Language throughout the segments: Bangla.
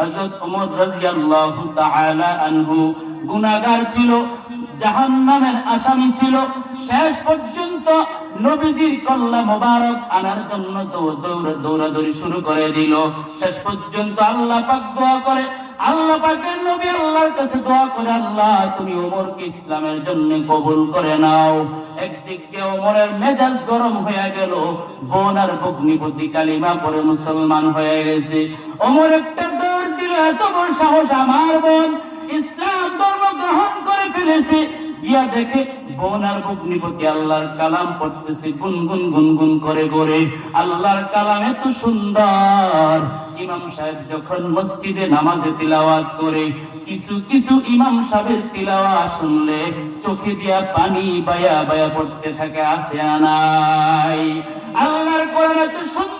হযরত ওমর রাদিয়াল্লাহু তাআলা আনহু গুনাহগার ছিল, জাহান্নামের আসামি ছিল। শেষ পর্যন্ত নবীজির কল্লা মোবারক আনার জন্য দৌড়, দৌড়াদৌড়ি শুরু করে দিল। শেষ পর্যন্ত আল্লাহ পাক দোয়া করে। আল্লাহ পাকের নবী আল্লাহর কাছে দোয়া করে, আল্লাহ, তুমি ওমরকে ইসলামের জন্য কবুল করে নাও। একদিক দিয়ে ওমরের মেজাজ গরম হয়ে গেল, বোন আর ভগ্নিপতি কালিমা পরে মুসলমান হয়ে গেছে। ওমর একটা এত বড় সাহস আমার বোন। ইসলাম ধর্ম গ্রহণ করে ফেলেছে। দেখে বোন আর আল্লাহর কালাম পড়তেছে, গুনগুন গুনগুন করে করে আল্লাহর কালাম এত সুন্দর। ইমাম সাহেব যখন মসজিদে নামাজে তিলাওয়াত করে, কিছু কিছু ইমাম সাহেবের তিলাওয়া শুনলে চোখে দিয়া পানি বায়া বায়া পড়তে থাকে আসে নাই? আল্লাহর কোরআন এত সুন্দর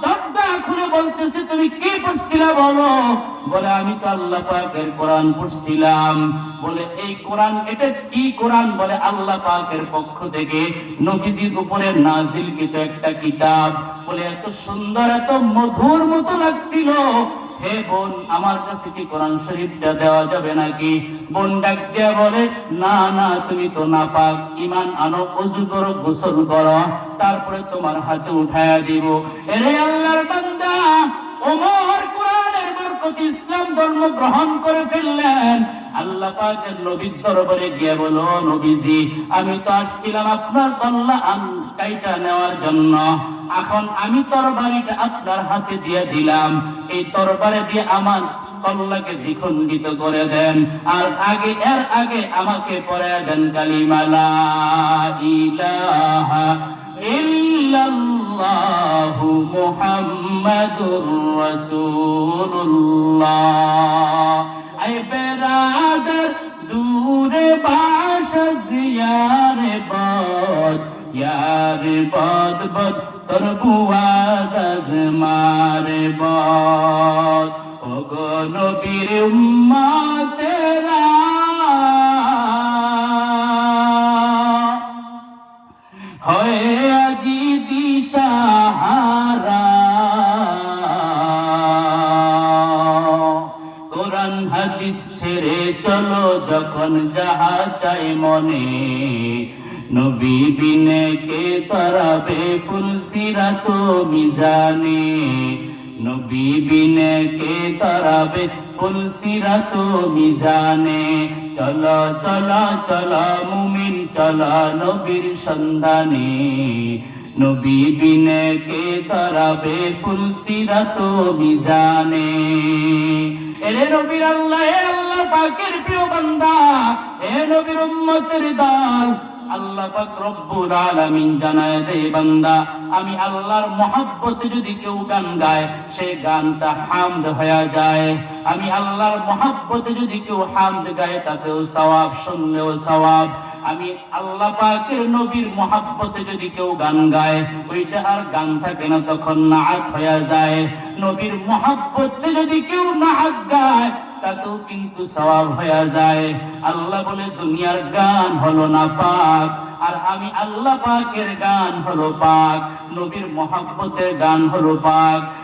দরজা খুলে কোরআন পড়ছিলাম। বলে, এই কোরআন, এটা কি কোরআন? বলে, আল্লাহ পাকের পক্ষ থেকে নবীজির উপরে নাজিল কিন্তু একটা কিতাব। বলে, এত সুন্দর, এত মধুর মতো লাগছিল। হে বোন, আমার কাছে কি কোরআন শরীফটা দেওয়া যাবে নাকি? বোন ডাক বলে, না না, তুমি তো না পাক ইমান আনো, অজু করো, গোসল করো। তারপরে তোমার হাতে উঠায়া দিব। এরে আল্লাহর বান্দা, ওমর কোরআনের বরকত ইসলাম ধর্ম গ্রহণ করে ফেললেন। আল্লাহ পাকের নবীর দরবারে গিয়ে বলো নবীজি, আমি তো আসছিলাম আপনার নেওয়ার জন্য। এখন আমি তরবারিটা আপনার হাতে দিয়ে দিলাম। এই তরবারে দিয়ে আমার কল্লাকে দ্বিখণ্ডিত করে দেন। আর আগে, এর আগে আমাকে পড়ে দেন কালিমালা ইলাহা ইল্লাল্লাহু মুহাম্মাদুর রাসূলুল্লাহ। আই বেরাদার, দূরে বাসা, জিয়ারে বদ। ইয়ারে বদ বদ, তোর বুয়াদ মারে বদ। ও গো নবীর উম্মতেরা। আজি যখন যাহা চাই মনে, নবী বিনে কে তরাবে ফুলসিরা তো মিজানে? নবী বিনে কে তরাবে ফুলসিরা তো মিজানে? চলো চলো চলো, মুমিন, চলো নবীর সন্ধানে। নবী বিনে কে তরাবে ফুলসিরা তো মিজানে? এরে নবীর আল্লাহ আল্লাহ পাকের প্রিয় বান্দা, এ নবীর উম্মতের দল। আল্লাহ পাক রব্বুল আলামিন জানায় দে বান্দা, আমি আল্লাহর মহব্বতে যদি কেউ গান গায় সেই গানটা হামদ হয়ে যায়। আমি আল্লাহর মহব্বতে যদি কেউ হামদ গায়, তাতেও সওয়াব শুনলেও সওয়াব। আমি আল্লাহ পাকের নবীর মহাব্বতে যদি কেউ গান গায়, ওইটা আর গান থাকে না, তখন নাহাত হয়ে যায়। নবীর মহাব্বতে যদি কেউ নাহাত গায়, তাতেও কিন্তু সওয়াব হয়ে যায়। আল্লাহ বলে, দুনিয়ার গান হলো না পাক, আর আমি আল্লাহ পাকের গান হলো পাক, নবীর মহাব্বতের গান হলো পাক।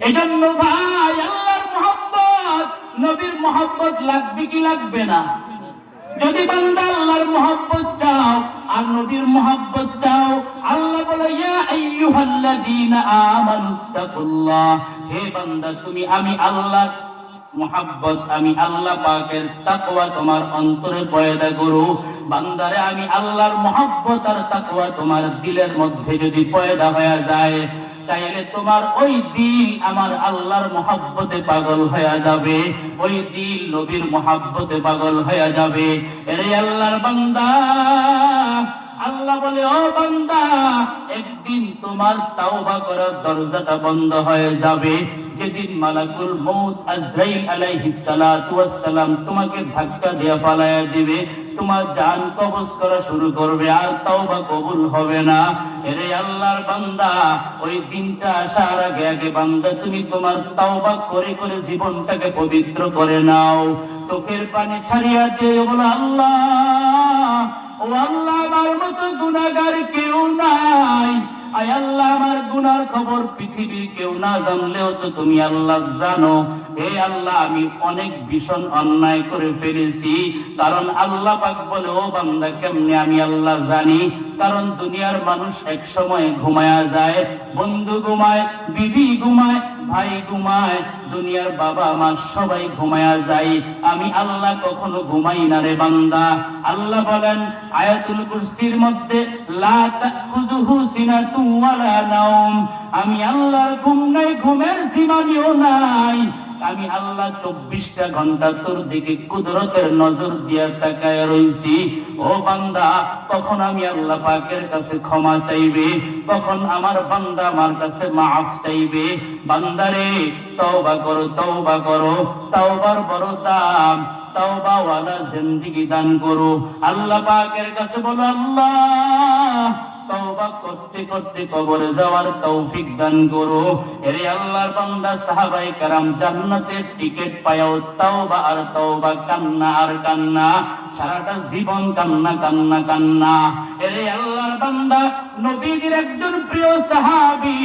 এজন্য ভাই, আল্লাহর মহব্বত। নবীর মহব্বত লাগবে কি লাগবে না? যদি বান্দা আল্লাহর মহব্বত চাও, আর নবীর মহব্বত চাও, আল্লাহ বলে, ইয়া আইয়ুহাল্লাযীনা আমানু তাকুল্লাহ। হে বান্দা, তুমি, আমি আল্লাহ মোহাব্বত, আমি আল্লাহ পাকের তাকওয়া তোমার অন্তরে পয়দা করো। বান্দারে, আমি আল্লাহর মোহাব্বত আর তাকওয়া তোমার দিলের মধ্যে যদি পয়দা হয়ে যায় তাইলে তোমার ওই দিল আমার আল্লাহর মহাব্বতে পাগল হয়ে যাবে। ওই দিল নবীর মহাব্বতে পাগল হয়ে যাবে। এরে আল্লাহর বান্দা, আল্লাহ বলে, ও বান্দা, একদিন তোমার তাওবা করার দরজাটা বন্ধ হয়ে যাবে। যেদিন মালাকুল মউত আজরাইল আলাইহিস সালাতু ওয়াস সালাম তোমাকে ধাক্কা দিয়ে পালায়া দিবে। তোমার জান কবজ করা শুরু করবে, আর তাওবা কবুল হবে না। এরে আল্লাহর বান্দা, ওই দিনটা আসার আগে আগে বান্দা, তুমি তোমার তাওবা করে করে জীবনটাকে পবিত্র করে নাও। চোখের পানি ছাড়িয়া দিয়ে বলো, আল্লাহ, ও আল্লাহ, আমার মতো গুণাগার কেউ নাই। আয় আল্লাহ, আমার গুনার খবর পৃথিবী কেউ না জানলেও তো তুমি আল্লাহ জানো। হে আল্লাহ, আমি অনেক ভীষণ অন্যায় করে ফেলেছি। কারণ আল্লাহ পাক বলে, ও বান্দা, কেমনে আমি আল্লাহ জানি? কারণ দুনিয়ার মানুষ এক সময় ঘুমায়া যায়, বন্ধু ঘুমায়, বিবি ঘুমায় ভাই ঘুমায়, দুনিয়ার বাবা মা সবাই ঘুমায়া যায়। আমি আল্লাহ কখনো ঘুমাই না রে বান্দা। আল্লাহ বলেন, আয়াতুল কুরসির মধ্যে, লা তাখুযুহু সিনাতু ওয়ালা নাওম। আমি আল্লাহর ঘুম নাই, ঘুমের সীমানিও নাই। আমি আল্লাহ চব্বিশটা ঘণ্টা তোর দিকে কুদরতের নজর দিয়া তাকায় রইছি। ও বান্দা, তখন আমি আল্লাহ পাকের কাছে ক্ষমা চাইবে, তখন আমার বান্দা আমার কাছে মাফ চাইবে। বান্দারে, তওবা করো তওবা করো, তওবার বড় দাম তওবা ওয়ালা জিন্দেগি দান করো। আল্লাহ পাকের কাছে বলো, আল্লাহ তওবা করতে করতে কবরে যাওয়ার তৌফিক দান করো। এরে আল্লাহর বান্দা সাহাবাই কারাম জান্নাতের টিকিট পায়াও তওবা আর তওবা কান্না আর কান্না। সারাটা জীবন কান্না কান্না কান্না। এরে আল্লাহর বান্দা, নবীজির একজন প্রিয় সাহাবী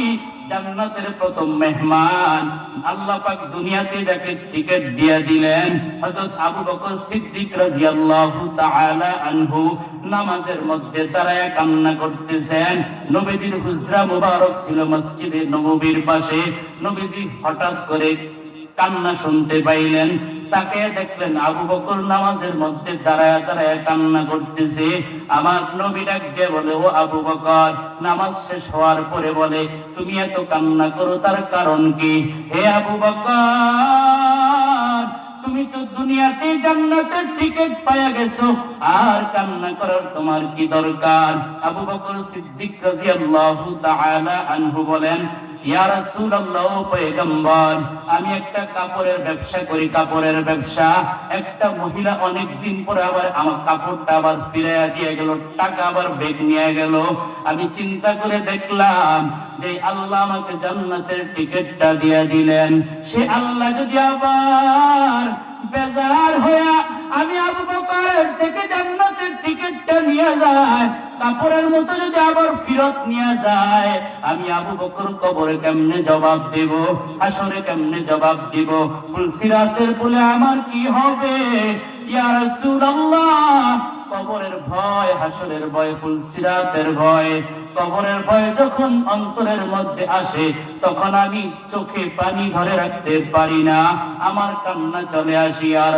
জান্নাতের প্রথম মেহমান। আল্লাহ পাক দুনিয়াতে যাকে টিকিট দিয়ে দিলেন, হযরত আবু বকর সিদ্দিক রাদিয়াল্লাহু তাআলা আনহু নামাজের মধ্যে দাঁড়ায় কান্না করতেছেন। নবীজির হুজরা মুবারক ছিল মসজিদে নববীর পাশে। নবীজি হঠাৎ করে কান্না শুনতে পাইলেন। তাকে দেখলেন আবু বকর নামাজের মধ্যে দাঁড়ায় দাঁড়ায় কান্না করতেছে। আমার নবী ডাক বলে, ও আবু বকর, নামাজ শেষ হওয়ার পরে বলে, তুমি এত কান্না করো, তার কারণ কি? হে আবু বকর, তুমি তো দুনিয়াতে জান্নাতের টিকিট পায়া গেছো, আর কান্না করার তোমার কি দরকার? আবু বকর সিদ্দিক রাদিয়াল্লাহু তাআলা আনহু বলেন আমি একটা কাপড়ের ব্যবসা করি, কাপড়ের ব্যবসা। একটা মহিলা অনেক দিন পরে আবার আমার কাপড়টা আবার ফিরাইয়া দিয়ে গেল, টাকা আবার বেগ নিয়ে গেল। আমি চিন্তা করে দেখলাম যে আল্লাহ আমাকে জান্নাতের টিকিটটা দিয়ে দিলেন। সে আল্লাহ যদি আবার বেজার হইয়া আমি আবু বকর থেকে জান্নাতের টিকিটটা নিয়ে যায়। কাপড়ের মতো যদি আবার ফিরত নিয়ে যায়, আমি আবু বকর কবরে কেমনে জবাব দেব? আসরে কেমনে জবাব দেব? ফুলসিরাতের বলে আমার কি হবে? ইয়া রাসূলুল্লাহ কবরের ভয়, হাসরের ভয় ফুলসিরাতের ভয়। কবরের ভয় যখন অন্তরের মধ্যে আসে, তখন আমি চোখে পানি ধরে রাখতে পারি না। আমার কান্না চলে আসি আর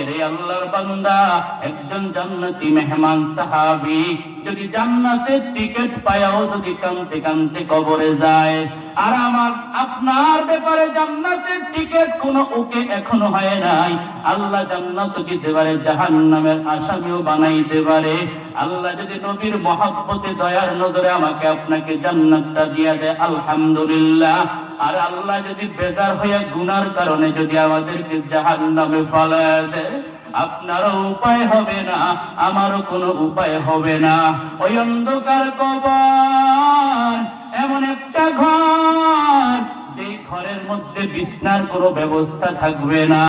এরে আল্লাহর বান্দা? একজন জান্নাতি মেহমান সাহাবী। যদি জান্নাতের টিকিট পায়াও, যদি কানতে কানতে কবরে যায় আর আমার, আপনার ব্যাপারে জান্নাতের টিকিট কোনো ওকে এখনও হয় নাই। আল্লাহ জান্নাত দিতে পারে জাহান্নামের আসামিও বানাইতে পারে আল্লাহ যদি নবীর মহাব্বতে, দয়ার নজরে আমাকে আপনাকে জান্নাতটা দিয়ে দেয়, আলহামদুলিল্লাহ। আর আল্লাহ যদি বেজার হইয়া গুনার কারণে যদি আমাদেরকে জাহান্নামে ফালায় দেয়, আপনারও উপায় হবে না, আমারও কোনো উপায় হবে না। ওই অন্ধকার কবর এমন একটা ঘর যে ঘরের মধ্যে বিছনার কোনো ব্যবস্থা থাকবে না।